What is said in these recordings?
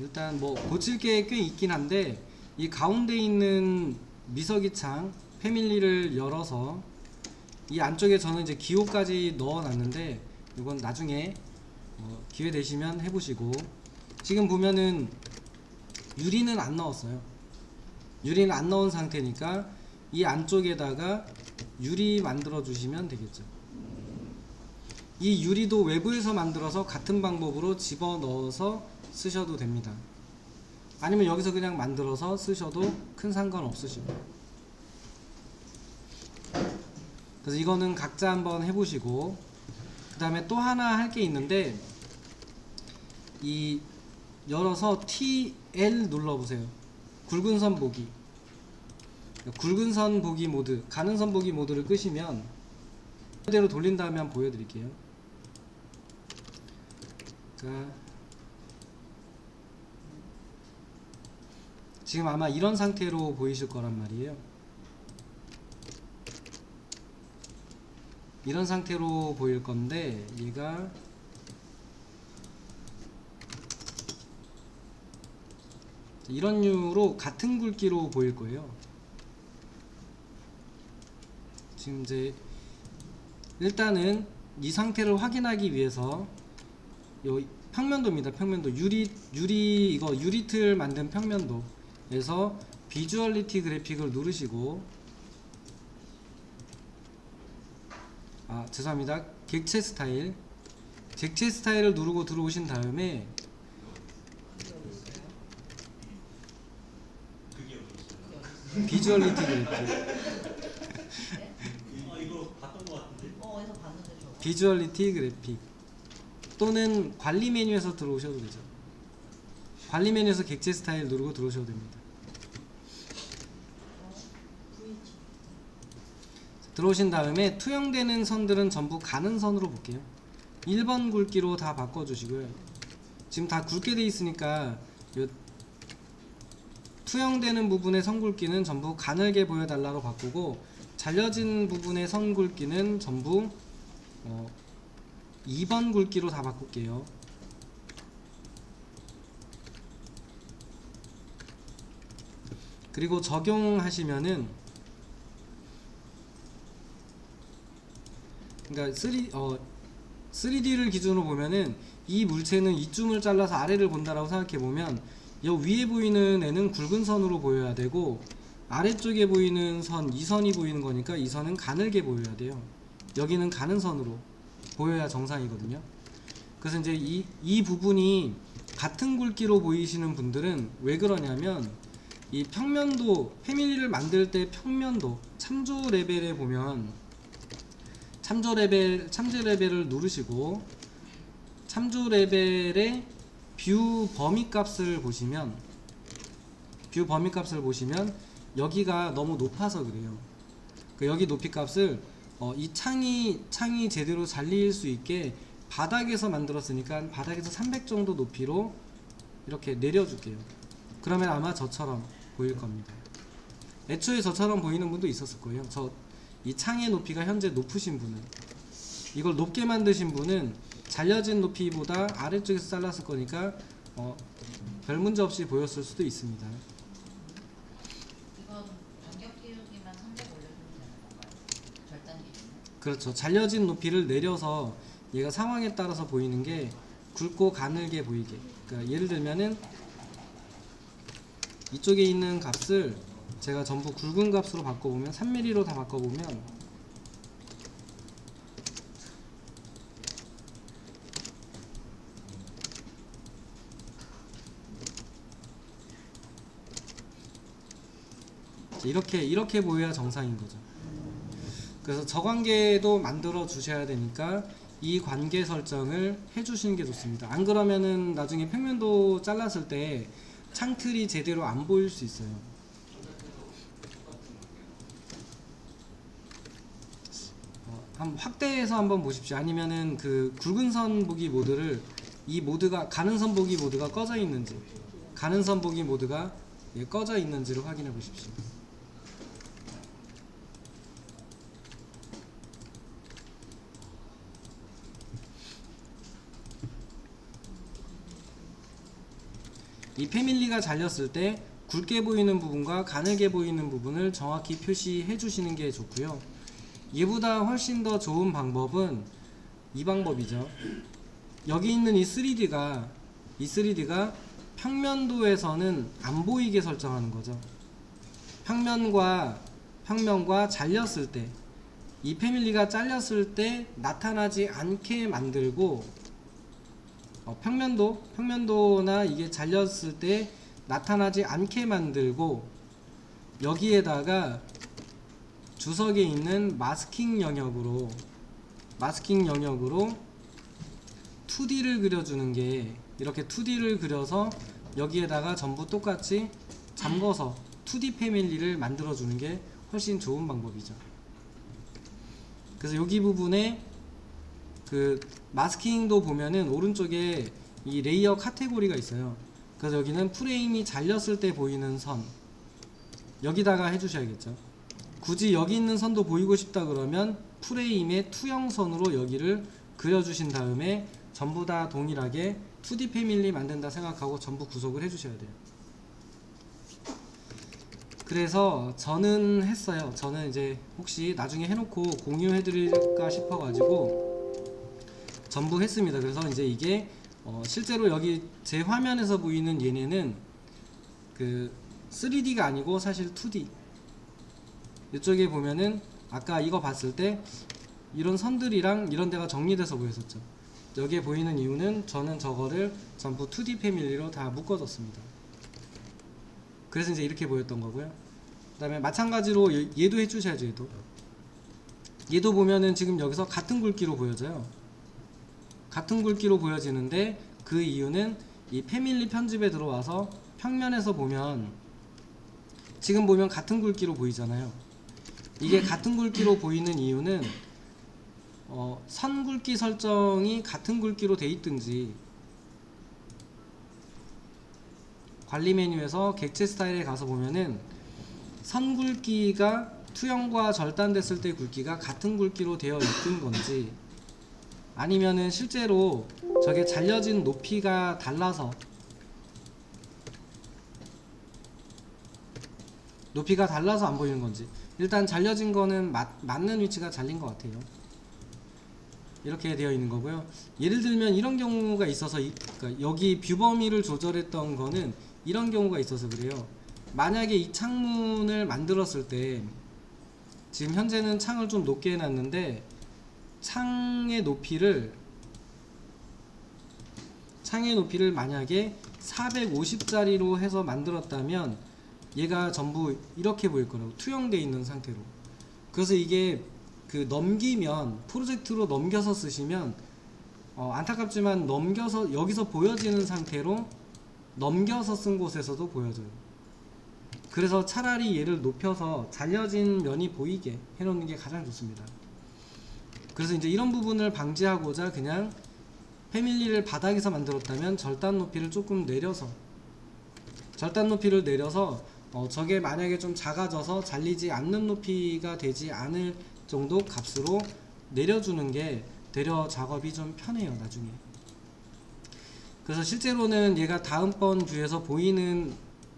일단 뭐 고칠 게 꽤 있긴 한데 이 가운데 있는 미서기 창 패밀리를 열어서 이 안쪽에 저는 이제 기호까지 넣어놨는데 이건 나중에 어, 기회 되시면 해보시고 지금 보면은 유리는 안 넣었어요. 유리는 안 넣은 상태니까 이 안쪽에다가 유리 만들어 주시면 되겠죠. 이 유리도 외부에서 만들어서 같은 방법으로 집어 넣어서 쓰셔도 됩니다. 아니면 여기서 그냥 만들어서 쓰셔도 큰 상관 없으시고. 그래서 이거는 각자 한번 해보시고, 그 다음에 또 하나 할 게 있는데, 이 열어서 TL 눌러보세요. 굵은 선 보기. 굵은 선 보기 모드, 가는 선 보기 모드를 끄시면 그대로 돌린 다음에 한번 보여드릴게요. 자, 지금 아마 이런 상태로 보이실 거란 말이에요. 이런 상태로 보일 건데 얘가 이런 류로 같은 굵기로 보일 거예요. 지금 이제 일단은 이 상태를 확인하기 위해서 요 평면도입니다. 평면도 유리 유리 이거 유리틀 만든 평면도 에서 비주얼리티 그래픽을 누르시고 아 죄송합니다. 객체 스타일 객체 스타일을 누르고 들어오신 다음에? 비주얼리티 그래픽. 비주얼리티 그래픽 또는 관리 메뉴에서 들어오셔도 되죠. 관리 메뉴에서 객체 스타일 누르고 들어오셔도 됩니다. 들어오신 다음에 투영되는 선들은 전부 가는 선으로 볼게요. 1번 굵기로 다 바꿔주시고요. 지금 다 굵게 돼 있으니까 요 투영되는 부분의 선 굵기는 전부 가늘게 보여달라고 바꾸고 잘려진 부분의 선 굵기는 전부 어, 2번 굵기로 다 바꿀게요. 그리고 적용하시면은 그러니까 3 어, 3D를 기준으로 보면은 이 물체는 이쯤을 잘라서 아래를 본다라고 생각해 보면 여 위에 보이는 애는 굵은 선으로 보여야 되고 아래쪽에 보이는 선, 이 선이 보이는 거니까 이 선은 가늘게 보여야 돼요. 여기는 가는 선으로 보여야 정상이거든요. 그래서 이제 이, 이 부분이 같은 굵기로 보이시는 분들은 왜 그러냐면 이 평면도 패밀리를 만들 때 평면도 참조 레벨에 보면 참조 레벨 참조 레벨을 누르시고 참조 레벨의 뷰 범위 값을 보시면 뷰 범위 값을 보시면 여기가 너무 높아서 그래요. 그 여기 높이 값을 어, 이 창이 창이 제대로 잘릴 수 있게 바닥에서 만들었으니까 바닥에서 300 정도 높이로 이렇게 내려줄게요. 그러면 아마 저처럼 보일 겁니다. 애초에 저처럼 보이는 분도 있었을 거예요. 저 이 창의 높이가 현재 높으신 분은 이걸 높게 만드신 분은 잘려진 높이보다 아래쪽에서 잘랐을 거니까 어, 별 문제 없이 보였을 수도 있습니다. 이건 간격 띄우기만 300 올려주면 되는 건가요? 절단 기준은? 그렇죠. 잘려진 높이를 내려서 얘가 상황에 따라서 보이는 게 굵고 가늘게 보이게. 그러니까 예를 들면은 이쪽에 있는 값을 제가 전부 굵은 값으로 바꿔보면 3mm로 다 바꿔보면 이렇게 이렇게 보여야 정상인 거죠. 그래서 저 관계도 만들어 주셔야 되니까 이 관계 설정을 해 주시는 게 좋습니다. 안 그러면은 나중에 평면도 잘랐을 때 창틀이 제대로 안 보일 수 있어요. 어, 한번 확대해서 한번 보십시오. 아니면은 그 굵은 선 보기 모드를 이 모드가 가는 선 보기 모드가 꺼져 있는지 가는 선 보기 모드가 예, 꺼져 있는지를 확인해 보십시오. 이 패밀리가 잘렸을 때 굵게 보이는 부분과 가늘게 보이는 부분을 정확히 표시해 주시는 게 좋고요. 얘보다 훨씬 더 좋은 방법은 이 방법이죠. 여기 있는 이 3D가 이 3D가 평면도에서는 안 보이게 설정하는 거죠. 평면과 평면과 잘렸을 때 이 패밀리가 잘렸을 때 나타나지 않게 만들고 어, 평면도 평면도나 이게 잘렸을 때 나타나지 않게 만들고 여기에다가 주석에 있는 마스킹 영역으로 마스킹 영역으로 2D를 그려주는 게 이렇게 2D를 그려서 여기에다가 전부 똑같이 잠궈서 2D 패밀리를 만들어주는 게 훨씬 좋은 방법이죠. 그래서 여기 부분에 그 마스킹도 보면은 오른쪽에 이 레이어 카테고리가 있어요. 그래서 여기는 프레임이 잘렸을 때 보이는 선 여기다가 해주셔야겠죠. 굳이 여기 있는 선도 보이고 싶다 그러면 프레임의 투영선으로 여기를 그려주신 다음에 전부 다 동일하게 2D 패밀리 만든다 생각하고 전부 구속을 해주셔야 돼요. 그래서 저는 했어요. 저는 이제 혹시 나중에 해놓고 공유해드릴까 싶어가지고 전부 했습니다. 그래서 이제 이게 어 실제로 여기 제 화면에서 보이는 얘네는 그 3D가 아니고 사실 2D. 이쪽에 보면은 아까 이거 봤을 때 이런 선들이랑 이런 데가 정리돼서 보였었죠. 여기에 보이는 이유는 저는 저거를 전부 2D 패밀리로 다 묶어줬습니다. 그래서 이제 이렇게 보였던 거고요. 그 다음에 마찬가지로 얘- 얘도 해주셔야죠. 얘도. 얘도 보면은 지금 여기서 같은 굵기로 보여져요. 같은 굵기로 보여지는데 그 이유는 이 패밀리 편집에 들어와서 평면에서 보면 지금 보면 같은 굵기로 보이잖아요. 이게 같은 굵기로 보이는 이유는 어, 선 굵기 설정이 같은 굵기로 돼 있든지 관리 메뉴에서 객체 스타일에 가서 보면은 선 굵기가 투영과 절단됐을 때 굵기가 같은 굵기로 되어 있든 건지 아니면은 실제로 저게 잘려진 높이가 달라서 높이가 달라서 안 보이는 건지. 일단 잘려진 거는 맞, 맞는 위치가 잘린 것 같아요. 이렇게 되어 있는 거고요. 예를 들면 이런 경우가 있어서 이, 그러니까 여기 뷰 범위를 조절했던 거는 이런 경우가 있어서 그래요. 만약에 이 창문을 만들었을 때 지금 현재는 창을 좀 높게 해놨는데 창의 높이를 창의 높이를 만약에 450짜리로 해서 만들었다면 얘가 전부 이렇게 보일 거라고 투영돼 있는 상태로. 그래서 이게 그 넘기면 프로젝트로 넘겨서 쓰시면 어, 안타깝지만 넘겨서 여기서 보여지는 상태로 넘겨서 쓴 곳에서도 보여져요. 그래서 차라리 얘를 높여서 잘려진 면이 보이게 해놓는 게 가장 좋습니다. 그래서 이제 이런 부분을 방지하고자 그냥 패밀리를 바닥에서 만들었다면 절단 높이를 조금 내려서 절단 높이를 내려서 어, 저게 만약에 좀 작아져서 잘리지 않는 높이가 되지 않을 정도 값으로 내려주는 게 내려 작업이 좀 편해요 나중에. 그래서 실제로는 얘가 다음번 뷰에서 보이는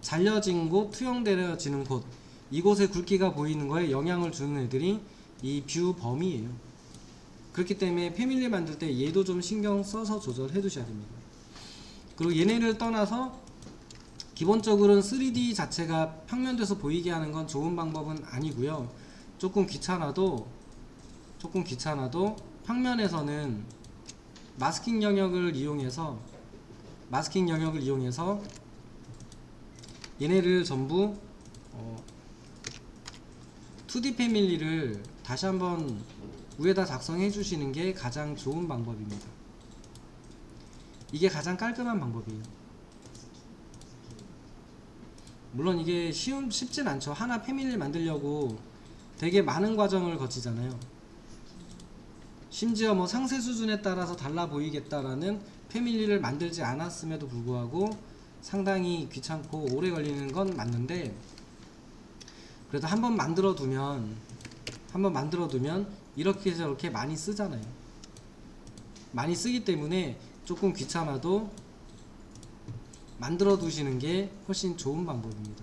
잘려진 곳, 투영되어지는 곳 이곳의 굵기가 보이는 거에 영향을 주는 애들이 이 뷰 범위예요. 그렇기 때문에 패밀리 만들 때 얘도 좀 신경 써서 조절해 두셔야 됩니다. 그리고 얘네를 떠나서 기본적으로는 3D 자체가 평면돼서 보이게 하는 건 좋은 방법은 아니고요. 조금 귀찮아도 조금 귀찮아도 평면에서는 마스킹 영역을 이용해서 마스킹 영역을 이용해서 얘네를 전부 어, 2D 패밀리를 다시 한번 위에다 작성해 주시는 게 가장 좋은 방법입니다. 이게 가장 깔끔한 방법이에요. 물론 이게 쉬운 쉽진 않죠. 하나 패밀리를 만들려고 되게 많은 과정을 거치잖아요. 심지어 뭐 상세 수준에 따라서 달라 보이겠다라는 패밀리를 만들지 않았음에도 불구하고 상당히 귀찮고 오래 걸리는 건 맞는데 그래도 한번 만들어 두면 한번 만들어 두면 이렇게 저렇게 많이 쓰잖아요. 많이 쓰기 때문에 조금 귀찮아도 만들어 두시는 게 훨씬 좋은 방법입니다.